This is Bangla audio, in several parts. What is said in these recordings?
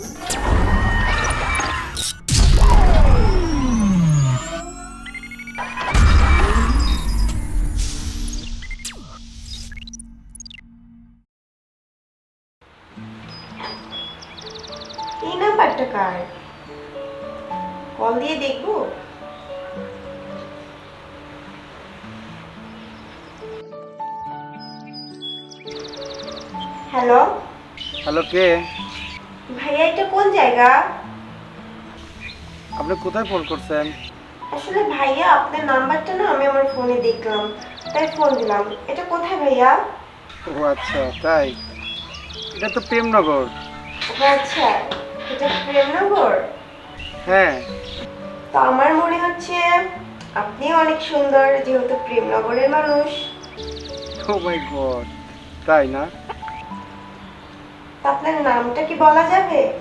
এই নাম্বারটা কার কল দিয়ে দেখব হ্যালো হ্যালো কে ভাইয়া এটা কোন জায়গা? আপনি কোথায় ফোন করছেন? আসলে ভাইয়া আপনার নাম্বারটা না আমি আমার ফোনে দেখলাম তাই ফোন দিলাম। এটা কোথায় ভাইয়া? ও আচ্ছা তাই। এটা তো প্রেমনগর। ও আচ্ছা এটা প্রেমনগর? হ্যাঁ। তো আমার মনে হচ্ছে আপনি অনেক সুন্দর যেহেতু প্রেমনগরের মানুষ। ও মাই গড তাই না? আপনার নামটা কি বলা যাবে?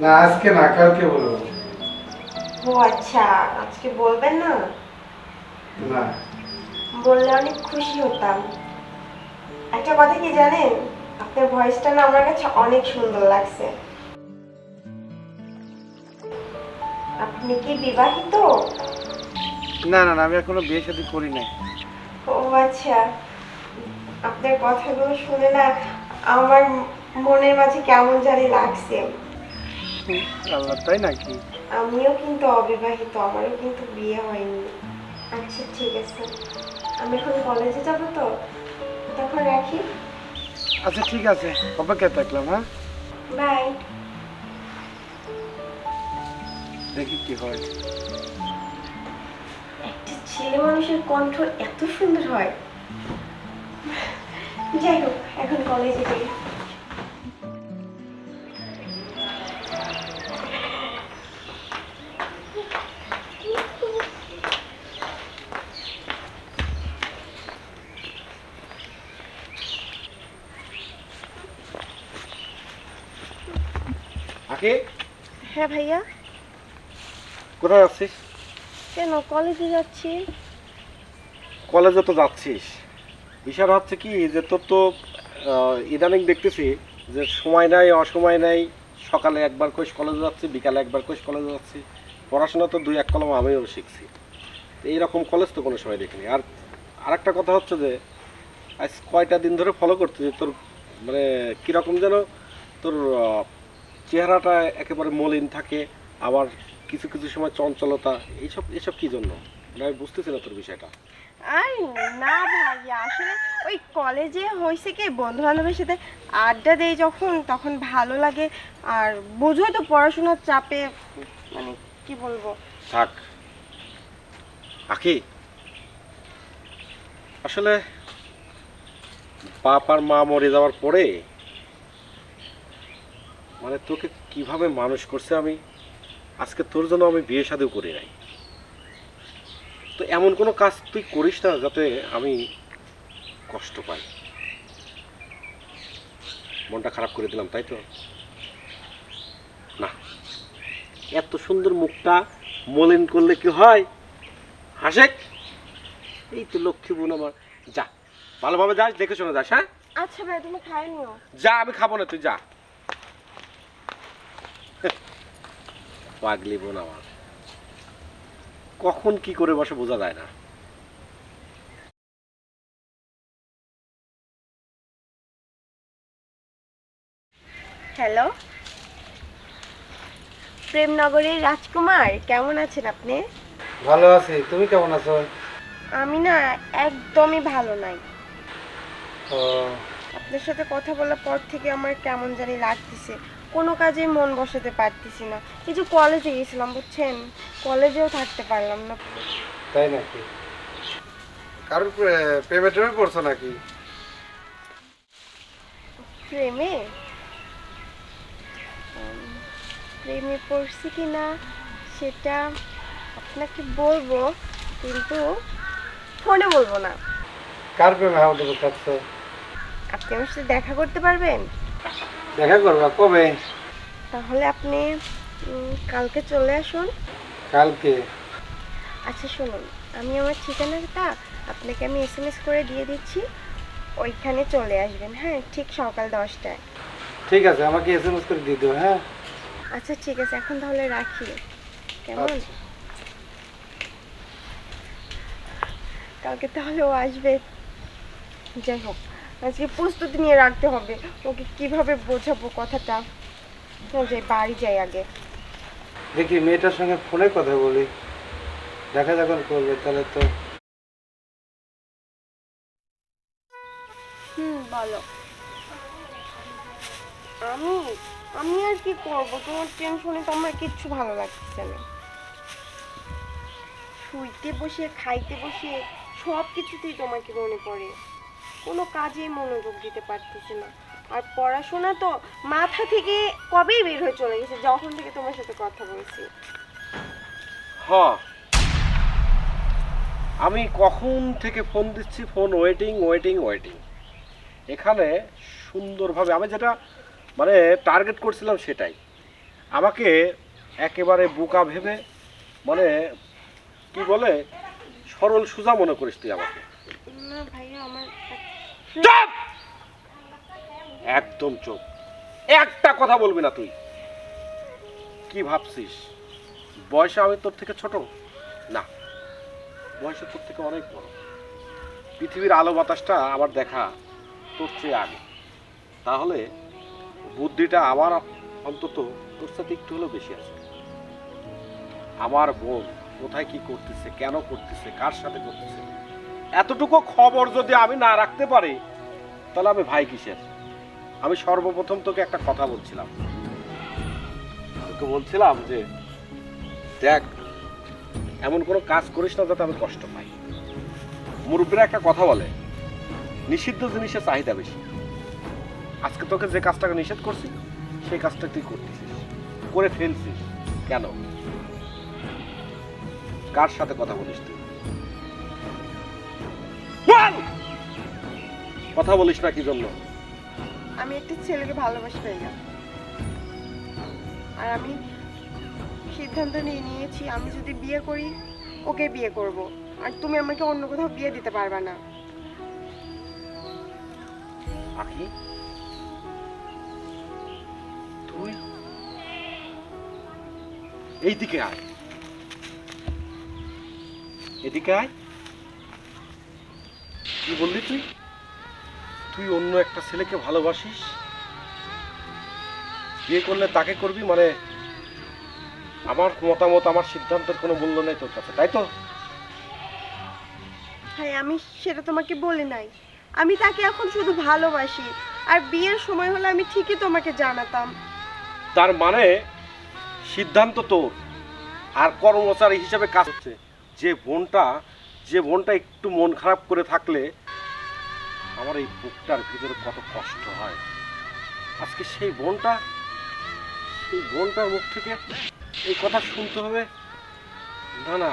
না আজকে না কালকে বলব। ও আচ্ছা আজকে বলবেন না? না। বললে অনেক খুশি হতাম। একটা কথা কি জানেন? আপনার ভয়েসটা না আমার কাছে অনেক সুন্দর লাগছে। আপনি কি বিবাহিত? না না না আমি এখনও বিয়ে শাদী করি নাই। ও আচ্ছা। আপনার কথাগুলো শুনে না আমার মনের মাঝে কেমন জানি লাগছে। আল্লাহ তাই নাকি? আমিও কিন্তু অবিবাহিত আমারও কিন্তু বিয়ে হয়নি। আচ্ছা ঠিক আছে। আমি এখন কলেজে যাব তো। তখন রাখি। আচ্ছা ঠিক আছে। অপেক্ষা থাকলাম হ্যাঁ? বাই। দেখি কি হয়। একটা ছেলে মানুষের কণ্ঠ এত সুন্দর হয়। যাই হোক এখন কলেজে যাই। আকে? হ্যাঁ ভাইয়া। কোথায় যাচ্ছিস? কেন কলেজে যাচ্ছি। কলেজে তো যাচ্ছিস। বিষয় হচ্ছে কি, যে তোর তো ইদানিং দেখতেছি যে সময় নাই, অসময় নাই, সকালে একবার কোষ কলেজে যাচ্ছি, বিকালে একবার কোষ কলেজে যাচ্ছি। পড়াশোনা তো দুই এক কলম আমিও শিখছি। এইরকম কলেজ তো কোনো সময় দেখিনি। আর আরেকটা কথা হচ্ছে যে, আজ কয়টা দিন ধরে ফলো করতেছি তোর মানে কীরকম যেন তোর চেহারাটা একেবারে মলিন থাকে, আবার কিছু কিছু সময় চঞ্চলতা, এইসব এইসব কী জন্য? মানে আমি বুঝতেছি না তোর বিষয়টা। আর না ভাইয়া, আসলে ওই কলেজে হয়েছে কি বন্ধু বান্ধবের সাথে আড্ডা দেই যখন, তখন ভালো লাগে। আর বোঝোই তো পড়াশোনার চাপে মানে কি বলব? থাক। আখি আসলে বাপ আর মা মরে যাওয়ার পরে মানে তোকে কীভাবে মানুষ করছে আমি, আজকে তোর জন্য আমি বিয়ে শাদিও করি নাই। তো এমন কোনো কাজ তুই করিস না যাতে আমি কষ্ট পাই। মনটা খারাপ করে দিলাম তাই তো? না। এত সুন্দর মুখটা মলিন করলে কি হয়? হাসে এই তো লক্ষ্মী বোন আমার। যা ভালোভাবে যাস দেখে শোনা যাস হ্যাঁ? আচ্ছা ভাই তুমি খাই নিও। যা আমি খাব না তুই যা। পাগলি বোন আমার। কখন কি করে বসে বোঝা যায় না। হ্যালো। প্রেমনগরের রাজকুমার কেমন আছেন আপনি? ভালো আছি তুমি কেমন আছো? আমি না একদমই ভালো নাই। আপনার সাথে কথা বলার পর থেকে আমার কেমন জানি লাগতেছে। কোনো কাজে মন বসাতে পারতেছি না। যে কলেজে গেছিলাম বুঝছেন? কলেজেও থাকতে পারলাম না। তাই নাকি? কারোর প্রেমে টেমে পড়ছো নাকি? প্রেমে? প্রেমে পড়ছি কি না সেটা আপনাকে বলব কিন্তু ফোনে বলব না। কার প্রেমে হাওয়া দেবো আপনি আমার সাথে দেখা করতে পারবেন? দেখা করবা কবে? তাহলে আপনি কালকে চলে আসুন। কালকে? আচ্ছা শুনুন আমি আমার ঠিকানাটা আপনাকে আমি এস এম এস করে দিয়ে দিচ্ছি ওইখানে চলে আসবেন হ্যাঁ? ঠিক সকাল দশটায়। ঠিক আছে আমাকে এস এম এস করে দিয়ে দেবো হ্যাঁ? আচ্ছা ঠিক আছে এখন তাহলে রাখি। কেমন? আচ্ছা। কালকে তাহলে ও আসবে। যাই হোক। আজকে প্রস্তুতি নিয়ে রাখতে হবে। ওকে কীভাবে বোঝাবো কথাটা? যাই বাড়ি যাই আগে। দেখি মেয়েটার সঙ্গে ফোনে কথা বলি। দেখা যখন করবে তাহলে তো হুম বলো। আমি আমি আর কি করব? তোমার টেনশনে তো আমার কিচ্ছু ভালো লাগছে না। শুইতে বসে খাইতে বসে সব কিছুতেই তোমাকে মনে পড়ে। কোনো কাজেই মনোযোগ দিতে পারতেছি না। আর পড়াশোনা তো মাথা থেকে কবেই বের হয়ে চলে গেছে? যখন থেকে তোমার সাথে কথা বলছি। হ। আমি কখন থেকে ফোন দিচ্ছি? Phone waiting waiting waiting. এখানে সুন্দরভাবে আমি যেটা মানে টার্গেট করছিলাম সেটাই। আমাকে একেবারে বোকা ভেবে মানে কি বলে সরল সোজা মনে করিস তুই আমাকে। না ভাইয়া আমার চুপ একদম চুপ। একটা কথা বলবি না তুই। কি ভাবছিস? বয়সে আমি তোর থেকে ছোট? না, বয়সে তোর থেকে অনেক বড়। পৃথিবীর আলো বাতাসটা আমার দেখা তোর চেয়ে আগে। তাহলে বুদ্ধিটা আমার অন্তত তোর সাথে একটু হলেও বেশি আছে। আমার বোন কোথায় কি করতেছে, কেন করতেছে, কার সাথে করতেছে? এতটুকু খবর যদি আমি না রাখতে পারি, তাহলে আমি ভাই কিসের? আমি সর্বপ্রথম তোকে একটা কথা বলছিলাম। তোকে বলছিলাম যে, দেখ, এমন কোনো কাজ করিস না যাতে আমি কষ্ট পাই। মুরব্বীরা একটা কথা বলে, নিষিদ্ধ জিনিসের চাহিদা বেশি। আজকে তোকে যে কাজটাকে নিষেধ করছি, সেই কাজটা তুই করতেছিস। করে ফেলছিস। কেন? কার সাথে কথা বলিস তুই! কথা বলিস না কি জন্য? আমি একটি ছেলেকে ভালোবাসি ভাইয়া। আর আমি সিদ্ধান্ত নিয়ে নিয়েছি আমি যদি বিয়ে করি ওকে বিয়ে করব। আর তুমি আমাকে অন্য কোথাও বিয়ে দিতে পারবে না। আখি তুই এইদিকে আয়। এদিকে আয়। কি বললি তুই? তুই অন্য একটা ছেলেকে ভালোবাসিস? বিয়ে করলে তাকে করবি? মানে আমার মতামত আমার সিদ্ধান্তের কোনো মূল্য নেই তোর কাছে তাই তো? হ্যাঁ আমি সেটা তোমাকে বলি নাই। আমি তাকে এখন শুধু ভালোবাসি। আর বিয়ের সময় হলে আমি ঠিকই তোমাকে জানাতাম। তার মানে সিদ্ধান্ত তোর। আর কর্মচারী হিসাবে কাজ হচ্ছে। যে বোনটা যে বোনটা একটু মন খারাপ করে থাকলে আমার এই বুকটার ভিতরে কত কষ্ট হয়। আজকে সেই বোনটা সেই বোনটার মুখ থেকে এই কথা শুনতে হবে। না না,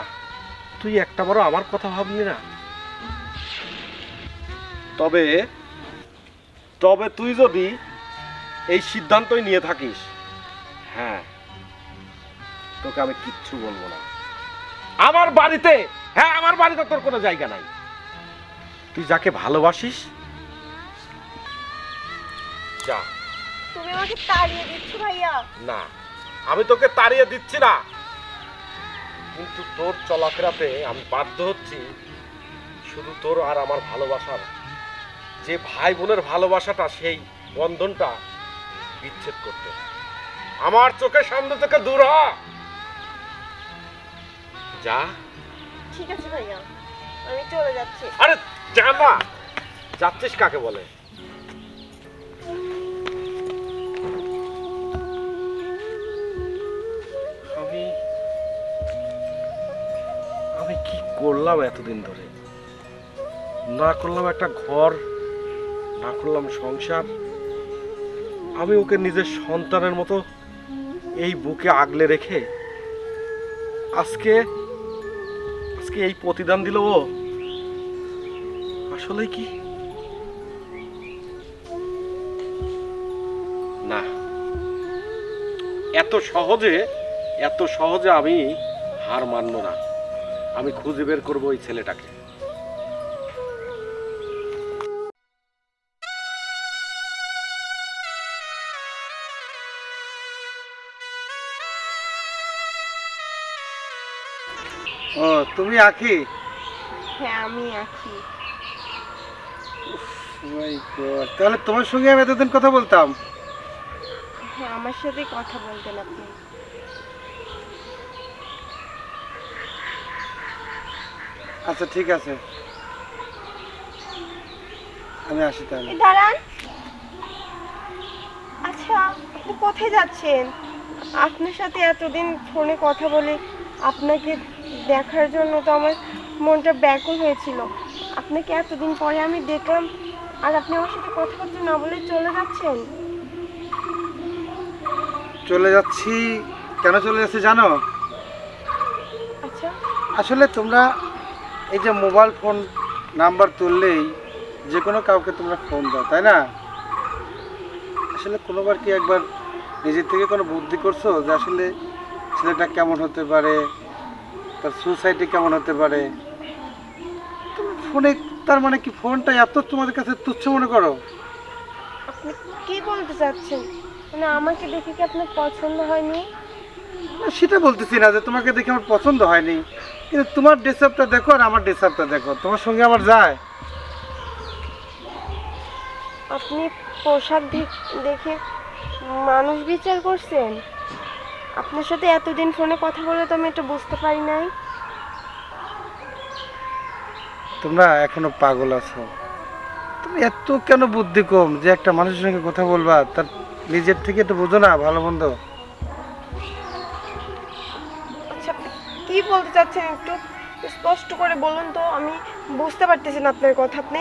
তুই একটা বড় আমার কথা ভাবলি না। তবে তবে তুই যদি এই সিদ্ধান্তই নিয়ে থাকিস হ্যাঁ তোকে আমি কিচ্ছু বলব না। আমার বাড়িতে হ্যাঁ আমার বাড়িতে তোর কোনো জায়গা নাই। তুই যাকে ভালোবাসিস যা। তুমি আমাকে তাড়িয়ে দিচ্ছ ভাইয়া। না আমি তোকে তাড়িয়ে দিচ্ছি না। কিন্তু তোর চলাফেরাতে আমি বাধ্য হচ্ছি শুধু তোর আর আমার ভালোবাসার। যে ভাই বোনের ভালোবাসাটা সেই বন্ধনটা বিচ্ছেদ করতে। আমার চোখের সামনে থেকে দূর হ। যা। ঠিক আছে ভাইয়া আমি চলে যাচ্ছি। আরে যা না। যাচ্ছিস কাকে বলে? আমি কি করলাম এতদিন ধরে? না করলাম একটা ঘর, না করলাম সংসার। আমি ওকে নিজের সন্তানের মতো এই বুকে আগলে রেখে আজকে আজকে এই প্রতিদান দিল ও। আসলে কি? না। এত সহজে এত সহজে আমি হার মানব না। আমি খুঁজে বের করব ওই ছেলেটাকে। ও তুমি আঁকি? হ্যাঁ আমি আঁকি। তাহলে তোমার সঙ্গে আমি এতদিন কথা বলতাম। হ্যাঁ আমার সাথে কথা বলতেন আপনি। আচ্ছা ঠিক আছে। আমি আসি তাহলে। দাঁড়ান। আচ্ছা আপনি কোথায় যাচ্ছেন? আপনার সাথে এতদিন ফোনে কথা বলে আপনাকে দেখার জন্য তো আমার মনটা ব্যাকুল হয়েছিল। আপনাকে এতদিন পরে আমি দেখলাম আর আপনি আমার সাথে কথাবার্তা না বলে চলে যাচ্ছেন? চলে যাচ্ছি। কেন চলে যাচ্ছি জানো? আচ্ছা। আসলে তোমরা এই যে মোবাইল ফোন নাম্বার তুললেই যে কোনো কাউকে তোমরা ফোন দাও, তাই না? আসলে কোনোবার কি একবার নিজের থেকে কোনো বুদ্ধি করছ যে আসলে ছেলেটা কেমন হতে পারে? তার সোসাইটি কেমন হতে পারে? ফোনে তার মানে কি ফোনটা এত তোমাদের কাছে তুচ্ছ মনে করো? আপনি কি বলতে চাচ্ছেন? মানে আমাকে দেখে কি আপনার পছন্দ হয়নি? সেটা বলতেছি না যে তোমাকে দেখে আমার পছন্দ হয়নি। কিন্তু তোমার ড্রেসআপটা দেখো আর আমার ড্রেসআপটা দেখো। তোমার সঙ্গে আমার যায়। আপনি পোশাক দেখে মানুষ বিচার করছেন? আপনার সাথে এতদিন ফোনে কথা বলে তো আমি এটা বুঝতে পারি নাই। তোমরা এখনও পাগল আছো। তুমি এত কেন বুদ্ধি কম যে একটা মানুষের সঙ্গে কথা বলবা? তার নিজের থেকে একটু বোঝো না ভালো মন্দ। চাচ্ছেন একটু স্পষ্ট করে বলুন তো আমি বুঝতে পারতেছি না আপনার কথা। আপনি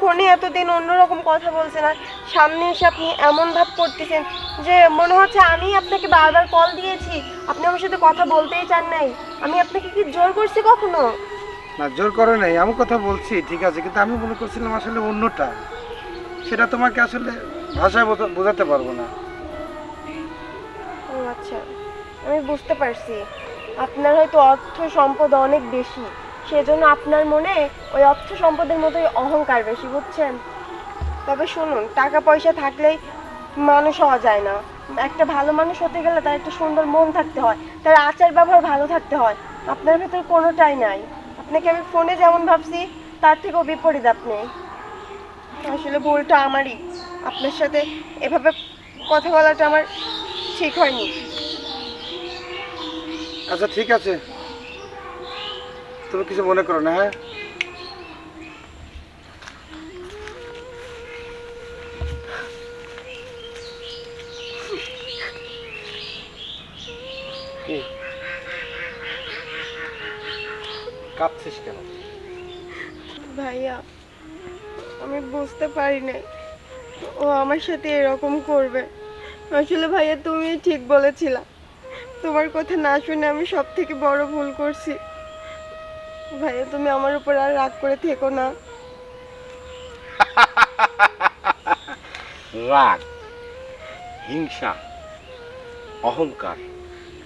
ফোনে এতদিন অন্যরকম কথা বলছেন আর সামনে এসে আপনি এমন ভাব করতেছেন যে মনে হচ্ছে আমি আপনাকে বারবার কল দিয়েছি। আপনি আমার সাথে কথা বলতেই চান নাই। আমি আপনাকে কি জোর করছি কখনো? না জোর করে নাই। আমি কথা বলছি ঠিক আছে কিন্তু আমি মনে করছিলাম আসলে অন্যটা। সেটা তোমাকে আসলে ভাষায় বোঝা- বোঝাতে পারব না। ও আচ্ছা। আমি বুঝতে পারছি। আপনার হয়তো অর্থ সম্পদ অনেক বেশি। সেজন্য আপনার মনে ওই অর্থ সম্পদের মতোই অহংকার বেশি, বুঝছেন? তবে শুনুন, টাকা পয়সা থাকলেই মানুষ হওয়া যায় না। একটা ভালো মানুষ হতে গেলে তার একটা সুন্দর মন থাকতে হয়, তার আচার ব্যবহার ভালো থাকতে হয়। আপনার ভেতর কোনোটাই নাই। আপনাকে আমি ফোনে যেমন ভাবছি, তার থেকেও বিপরীত আপনি। আসলে ভুলটা আমারই। আপনার সাথে এভাবে কথা বলাটা আমার ঠিক হয়নি। আচ্ছা ঠিক আছে। তুমি কিছু মনে করো না হ্যাঁ? কি? কাঁদছিস কেন? ভাইয়া, আমি বুঝতে পারি নাই ও আমার সাথে এরকম করবে। আসলে ভাইয়া তুমি ঠিক বলেছিলা। তোমার কথা না শুনে আমি সব থেকে বড় ভুল করছি। ভাইয়া, তুমি আমার উপর আর রাগ করে থেকো না। রাগ, হিংসা, অহংকার,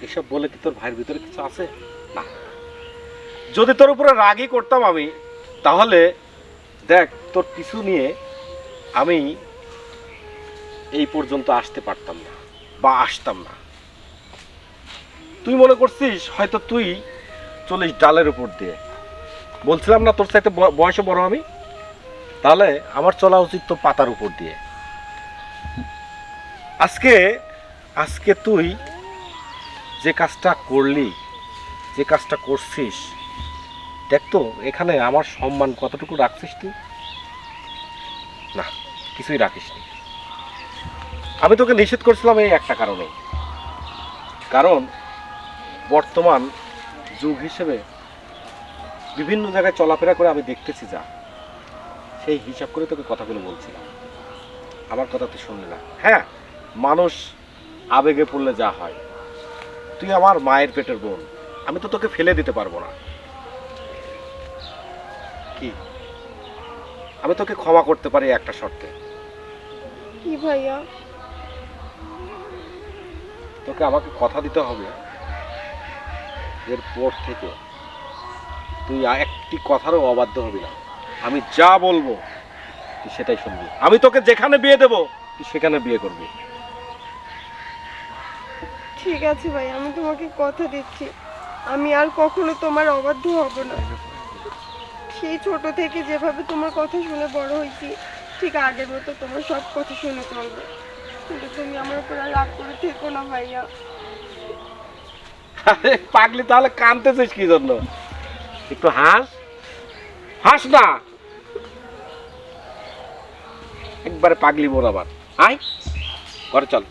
এসব বলে কি তোর ভাইয়ের ভিতরে কিছু আছে? না। যদি তোর উপরে রাগই করতাম আমি, তাহলে দেখ, তোর পিছু নিয়ে আমি এই পর্যন্ত আসতে পারতাম না, বা আসতাম না। তুই মনে করছিস হয়তো তুই চলিস ডালের উপর দিয়ে? বলছিলাম না তোর সাথে বয়সে বড় আমি? তাহলে আমার চলা উচিত তো পাতার উপর দিয়ে। আজকে আজকে তুই যে কাজটা করলি, যে কাজটা করছিস, দেখ তো, এখানে আমার সম্মান কতটুকু রাখছিস তুই? না, কিছুই রাখিস নি। আমি তোকে নিষেধ করছিলাম এই একটা কারণে। কারণ বর্তমান যুগ হিসেবে বিভিন্ন জায়গায় চলাফেরা করে আমি দেখতেছি যা। সেই হিসাব করে তোকে কথাগুলো বলছিলাম। আমার কথা তুই শুনলি না। হ্যাঁ মানুষ আবেগে পড়লে যা হয়। তুই আমার মায়ের পেটের বোন। আমি তো তোকে ফেলে দিতে পারব না। কি? আমি তোকে ক্ষমা করতে পারি একটা শর্তে। কি ভাইয়া? তোকে আমাকে কথা দিতে হবে। এরপর থেকে তুই একটি কথারও অবাধ্য হবি না। আমি যা বলব, তুই সেটাই শুনবি। আমি তোকে যেখানে বিয়ে দেবো, তুই সেখানে বিয়ে করবি। ঠিক আছে ভাই, আমি তোমাকে কথা দিচ্ছি। আমি আর কখনো তোমার অবাধ্য হব না। সেই ছোট থেকে যেভাবে তোমার কথা শুনে বড় হয়েছি, ঠিক আগের মতো তোমার সব কথা শুনে চলবে। কিন্তু তুমি আমার উপর আর রাগ করে থেকো না ভাইয়া। আরে পাগলি, তাহলে কানতেছিস কি জন্য? একটু হাস। হাস না। একবারে পাগলি বোর আবার। আয়, ঘরে চল।